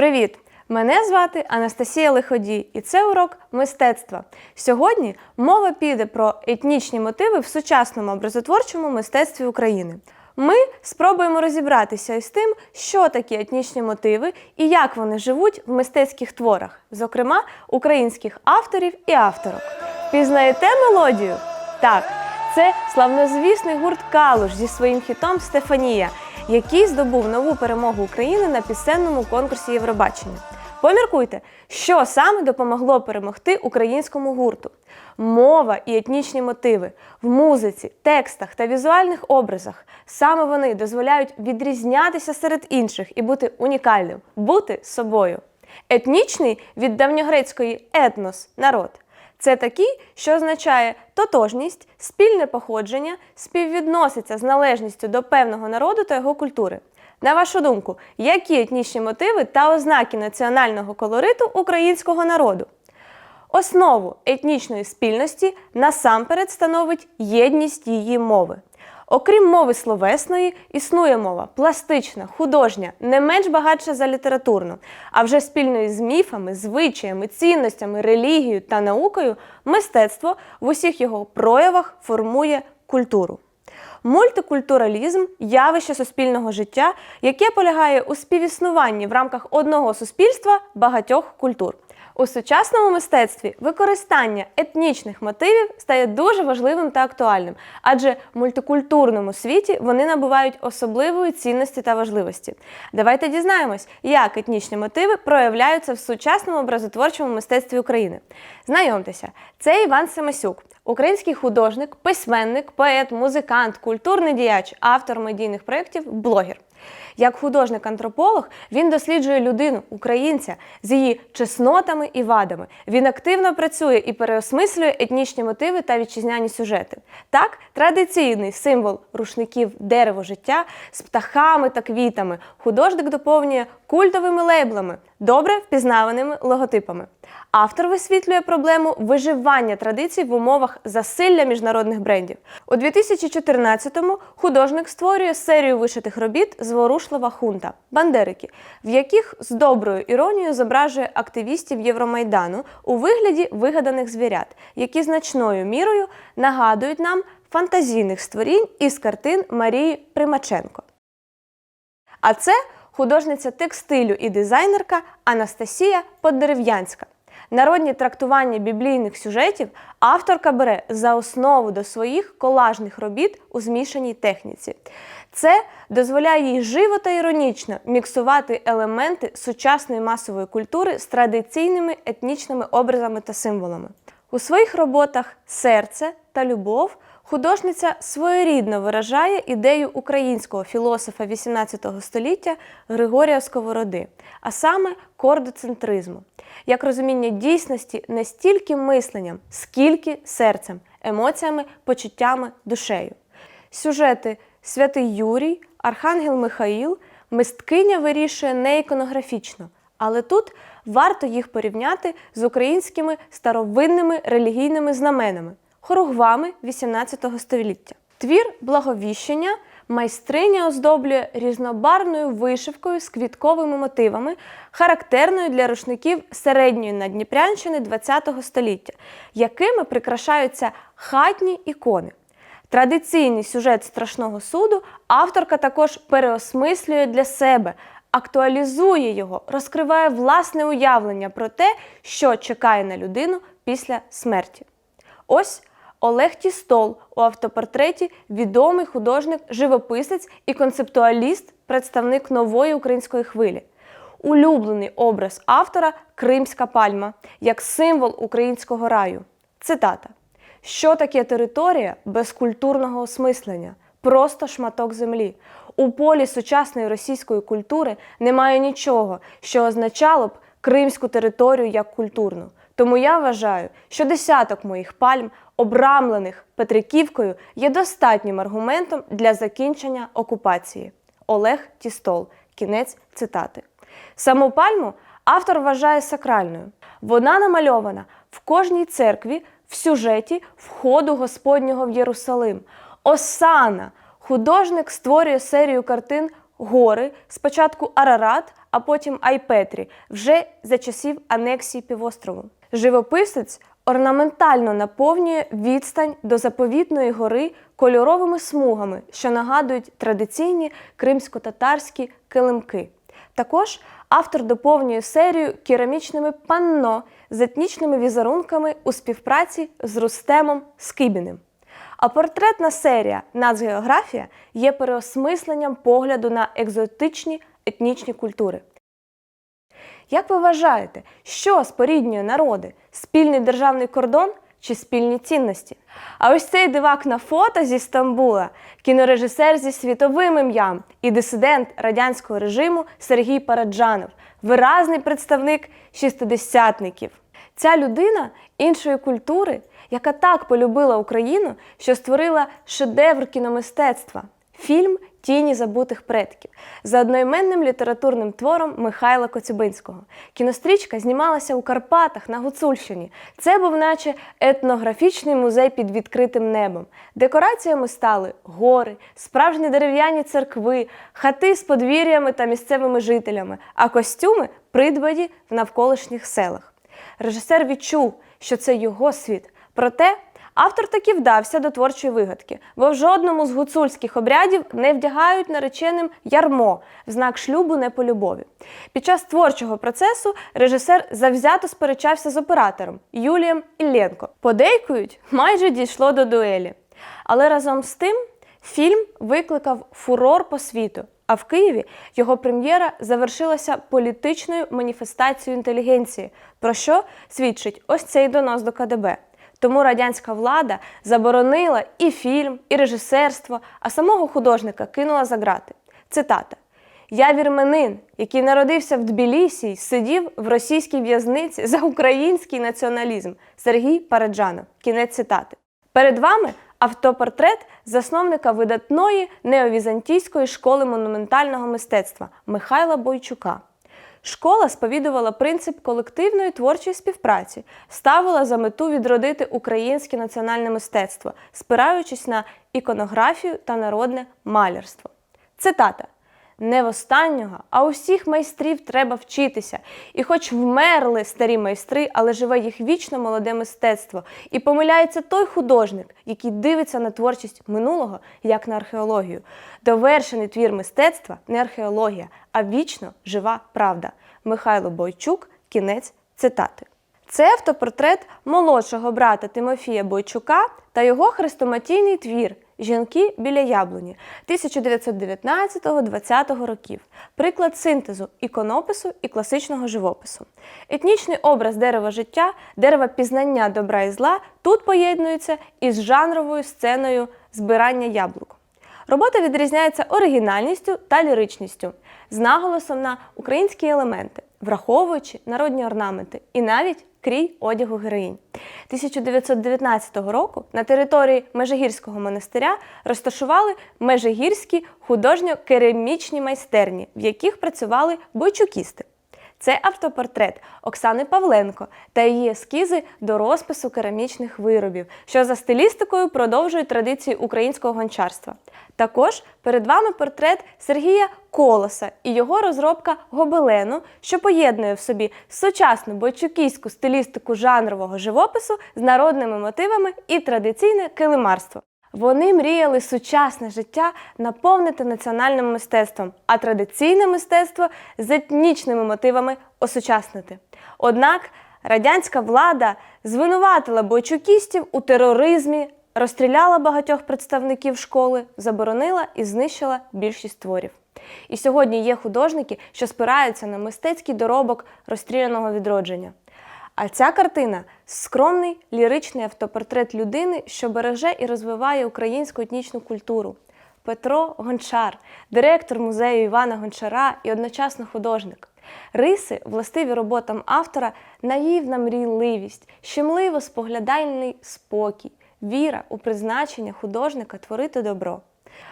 Привіт! Мене звати Анастасія Лиходій, і це урок мистецтва. Сьогодні мова піде про етнічні мотиви в сучасному образотворчому мистецтві України. Ми спробуємо розібратися із тим, що такі етнічні мотиви і як вони живуть в мистецьких творах, зокрема українських авторів і авторок. Пізнаєте мелодію? Так, це славнозвісний гурт Калуш зі своїм хітом Стефанія, який здобув нову перемогу України на пісенному конкурсі Євробачення. Поміркуйте, що саме допомогло перемогти українському гурту. Мова і етнічні мотиви в музиці, текстах та візуальних образах. Саме вони дозволяють відрізнятися серед інших і бути унікальним, бути собою. Етнічний від давньогрецької етнос народ. Це такі, що означає тотожність, спільне походження, співвідноситься з належністю до певного народу та його культури. На вашу думку, які етнічні мотиви та ознаки національного колориту українського народу? Основу етнічної спільності насамперед становить єдність її мови. Окрім мови словесної, існує мова пластична, художня, не менш багатша за літературну, а вже спільною з міфами, звичаями, цінностями, релігією та наукою мистецтво в усіх його проявах формує культуру. Мультикультуралізм явище суспільного життя, яке полягає у співіснуванні в рамках одного суспільства багатьох культур. У сучасному мистецтві використання етнічних мотивів стає дуже важливим та актуальним, адже в мультикультурному світі вони набувають особливої цінності та важливості. Давайте дізнаємось, як етнічні мотиви проявляються в сучасному образотворчому мистецтві України. Знайомтеся, це Іван Семасюк, український художник, письменник, поет, музикант, культурний діяч, автор медійних проєктів, блогер. Як художник-антрополог він досліджує людину, українця з її чеснотами і вадами. Він активно працює і переосмислює етнічні мотиви та вітчизняні сюжети. Так, традиційний символ рушників дерево життя з птахами та квітами. Художник доповнює культовими лейблами, добре впізнаваними логотипами. Автор висвітлює проблему виживання традицій в умовах засилля міжнародних брендів. У 2014-му художник створює серію вишитих робіт Зворушлива хунта Бандерики, в яких з доброю іронією зображує активістів Євромайдану у вигляді вигаданих звірят, які значною мірою нагадують нам фантазійних створінь із картин Марії Примаченко. А це художниця текстилю і дизайнерка Анастасія Поддерев'янська. Народні трактування біблійних сюжетів авторка бере за основу до своїх колажних робіт у змішаній техніці. Це дозволяє їй живо та іронічно міксувати елементи сучасної масової культури з традиційними етнічними образами та символами. У своїх роботах серце та любов художниця своєрідно виражає ідею українського філософа XVIII століття Григорія Сковороди, а саме кордоцентризму, як розуміння дійсності не стільки мисленням, скільки серцем, емоціями, почуттями, душею. Сюжети Святий Юрій, Архангел Михаїл, мисткиня вирішує не іконографічно, але тут варто їх порівняти з українськими старовинними релігійними знаменами хоругвами XVIII століття. Твір благовіщення майстриня оздоблює різнобарвною вишивкою з квітковими мотивами, характерною для рушників середньої Надніпрянщини ХХ століття, якими прикрашаються хатні ікони. Традиційний сюжет страшного суду авторка також переосмислює для себе, актуалізує його, розкриває власне уявлення про те, що чекає на людину після смерті. Ось Олег Тістол у автопортреті відомий художник, живописець і концептуаліст, представник нової української хвилі. Улюблений образ автора Кримська пальма як символ українського раю. Цитата: Що таке територія без культурного осмислення? Просто шматок землі. У полі сучасної російської культури немає нічого, що означало б кримську територію як культурну. Тому я вважаю, що десяток моїх пальм, обрамлених Петриківкою, є достатнім аргументом для закінчення окупації. Олег Тістол. Кінець цитати. Саму пальму автор вважає сакральною. Вона намальована в кожній церкві в сюжеті входу Господнього в Єрусалим. Осана! Художник створює серію картин гори, спочатку Арарат, а потім Айпетрі, вже за часів анексії півострову. Живописець орнаментально наповнює відстань до заповітної гори кольоровими смугами, що нагадують традиційні кримсько-татарські килимки. Також автор доповнює серію керамічними панно з етнічними візерунками у співпраці з Рустемом Скибіним. А портретна серія Нацгеографія є переосмисленням погляду на екзотичні етнічні культури. Як ви вважаєте, що споріднює народи? Спільний державний кордон чи спільні цінності? А ось цей дивак на фото зі Стамбула, кінорежисер зі світовим ім'ям і дисидент радянського режиму Сергій Параджанов, виразний представник шістидесятників. Ця людина іншої культури, яка так полюбила Україну, що створила шедевр кіномистецтва фільм Тіні забутих предків за одноіменним літературним твором Михайла Коцюбинського. Кінострічка знімалася у Карпатах на Гуцульщині. Це був наче етнографічний музей під відкритим небом. Декораціями стали гори, справжні дерев'яні церкви, хати з подвір'ями та місцевими жителями, а костюми придбані в навколишніх селах. Режисер відчув, що це його світ. Проте автор таки вдався до творчої вигадки, бо в жодному з гуцульських обрядів не вдягають нареченим ярмо в знак шлюбу не по любові. Під час творчого процесу режисер завзято сперечався з оператором Юлієм Ілленко. Подейкують, майже дійшло до дуелі. Але разом з тим фільм викликав фурор по світу. А в Києві його прем'єра завершилася політичною маніфестацією інтелігенції, про що свідчить ось цей донос до КДБ. Тому радянська влада заборонила і фільм, і режисерство, а самого художника кинула за грати. Цитата: Я вірменин, який народився в Тбілісі й сидів в російській в'язниці за український націоналізм. Сергій Параджанов. Кінець цитати. Перед вами автопортрет засновника видатної неовізантійської школи монументального мистецтва Михайла Бойчука. Школа сповідувала принцип колективної творчої співпраці, ставила за мету відродити українське національне мистецтво, спираючись на іконографію та народне малярство. Цитата. Не в останнього, а усіх майстрів треба вчитися. І хоч вмерли старі майстри, але живе їх вічно молоде мистецтво. І помиляється той художник, який дивиться на творчість минулого, як на археологію. Довершений твір мистецтва не археологія, а вічно жива правда. Михайло Бойчук, кінець цитати. Це автопортрет молодшого брата Тимофія Бойчука та його хрестоматійний твір Жінки біля яблуні 1919-20 років. Приклад синтезу іконопису і класичного живопису. Етнічний образ дерева життя, дерева пізнання добра і зла тут поєднується із жанровою сценою збирання яблук. Робота відрізняється оригінальністю та ліричністю, з наголосом на українські елементи, враховуючи народні орнаменти і навіть крій одягу героїнь. 1919 року на території Межигірського монастиря розташували межигірські художньо-керамічні майстерні, в яких працювали бойчукісти. Це автопортрет Оксани Павленко та її ескізи до розпису керамічних виробів, що за стилістикою продовжують традиції українського гончарства. Також перед вами портрет Сергія Колоса і його розробка гобелену, що поєднує в собі сучасну бойчукійську стилістику жанрового живопису з народними мотивами і традиційне килимарство. Вони мріяли сучасне життя наповнити національним мистецтвом, а традиційне мистецтво з етнічними мотивами осучаснити. Однак радянська влада звинуватила бойчукістів у тероризмі, розстріляла багатьох представників школи, заборонила і знищила більшість творів. І сьогодні є художники, що спираються на мистецький доробок розстріляного відродження. А ця картина скромний ліричний автопортрет людини, що береже і розвиває українську етнічну культуру. Петро Гончар, директор музею Івана Гончара і одночасно художник. Риси, властиві роботам автора, наївна мрійливість, щемливо споглядальний спокій, віра у призначення художника творити добро.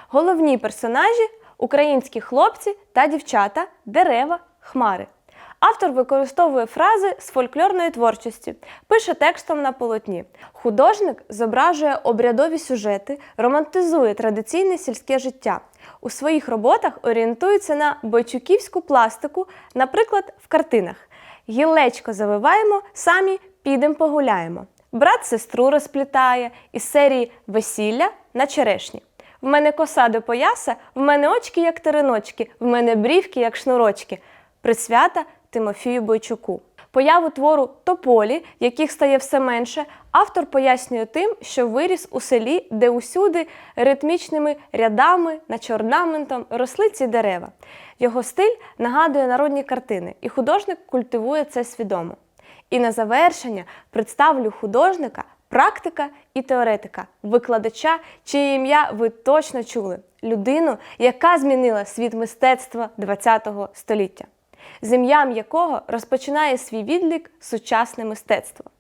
Головні персонажі українські хлопці та дівчата, дерева, хмари. Автор використовує фрази з фольклорної творчості, пише текстом на полотні. Художник зображує обрядові сюжети, романтизує традиційне сільське життя. У своїх роботах орієнтуються на бойчуківську пластику, наприклад, в картинах. Гілечко завиваємо, самі підем погуляємо. Брат сестру розплітає із серії Весілля на черешні. В мене коса до пояса, в мене очки, як тереночки, в мене брівки, як шнурочки. Присвята Тимофію Бойчуку. Появу твору тополі, яких стає все менше, автор пояснює тим, що виріс у селі, де усюди ритмічними рядами над орнаментом росли ці дерева. Його стиль нагадує народні картини, і художник культивує це свідомо. І на завершення представлю художника, практика і теоретика, викладача, чиє ім'я ви точно чули, людину, яка змінила світ мистецтва ХХ століття, з якого розпочинає свій відлік сучасне мистецтво.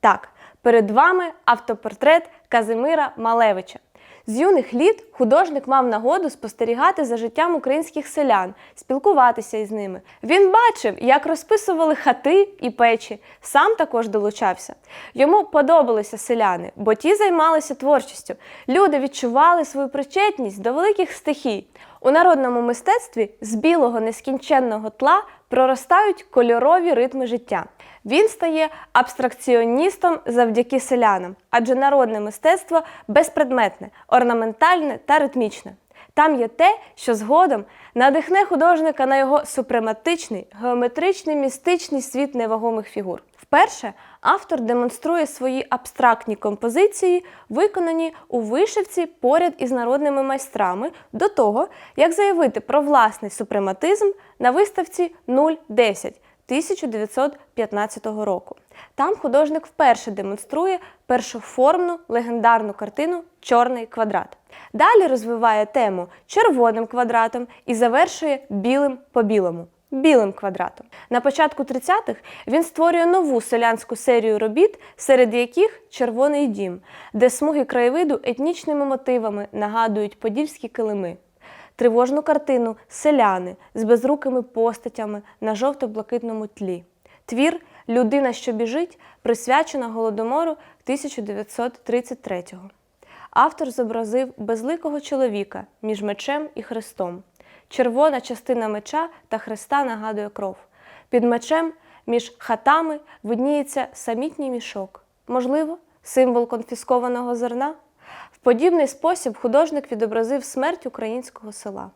Так, перед вами автопортрет Казимира Малевича. З юних літ художник мав нагоду спостерігати за життям українських селян, спілкуватися із ними. Він бачив, як розписували хати і печі, сам також долучався. Йому подобалися селяни, бо ті займалися творчістю. Люди відчували свою причетність до великих стихій. У народному мистецтві з білого нескінченного тла проростають кольорові ритми життя. Він стає абстракціоністом завдяки селянам, адже народне мистецтво безпредметне, орнаментальне та ритмічне. Там є те, що згодом надихне художника на його супрематичний, геометричний, містичний світ невагомих фігур. Вперше автор демонструє свої абстрактні композиції, виконані у вишивці поряд із народними майстрами, до того, як заявити про власний супрематизм на виставці 010 1915 року. Там художник вперше демонструє першоформну легендарну картину Чорний квадрат. Далі розвиває тему червоним квадратом і завершує білим по білому. Білим квадратом. На початку 30-х він створює нову селянську серію робіт, серед яких Червоний дім, де смуги краєвиду етнічними мотивами нагадують подільські килими. Тривожну картину Селяни з безрукими постатями на жовто-блакитному тлі. Твір Людина, що біжить присвячена голодомору 1933-го. Автор зобразив безликого чоловіка між мечем і хрестом. Червона частина меча та хреста нагадує кров. Під мечем між хатами видніється самітній мішок. Можливо, символ конфіскованого зерна. В подібний спосіб художник відобразив смерть українського села.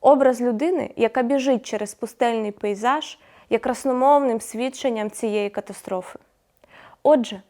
Образ людини, яка біжить через пустельний пейзаж, є красномовним свідченням цієї катастрофи. Отже,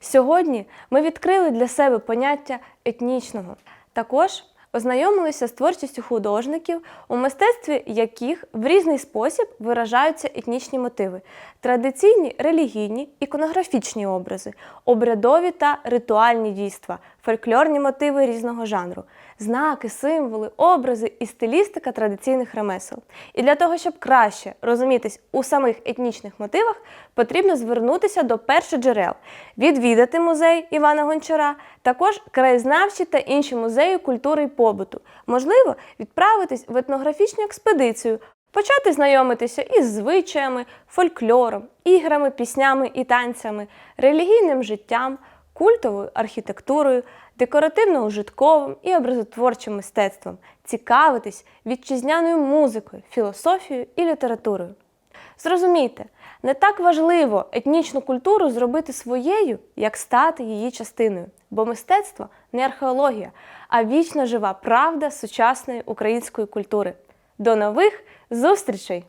сьогодні ми відкрили для себе поняття етнічного. Також ознайомилися з творчістю художників, у мистецтві яких в різний спосіб виражаються етнічні мотиви, традиційні релігійні, іконографічні образи, обрядові та ритуальні дійства, фольклорні мотиви різного жанру, знаки, символи, образи і стилістика традиційних ремесел. І для того, щоб краще розумітись у самих етнічних мотивах, потрібно звернутися до першоджерел, відвідати музей Івана Гончара, також краєзнавчі та інші музеї культури і побуту. Можливо, відправитись в етнографічну експедицію, почати знайомитися із звичаями, фольклором, іграми, піснями і танцями, релігійним життям, культовою архітектурою, декоративно-ужитковим і образотворчим мистецтвом, цікавитись вітчизняною музикою, філософією і літературою. Зрозумійте, не так важливо етнічну культуру зробити своєю, як стати її частиною, бо мистецтво не археологія, а вічно жива правда сучасної української культури. До нових зустрічей!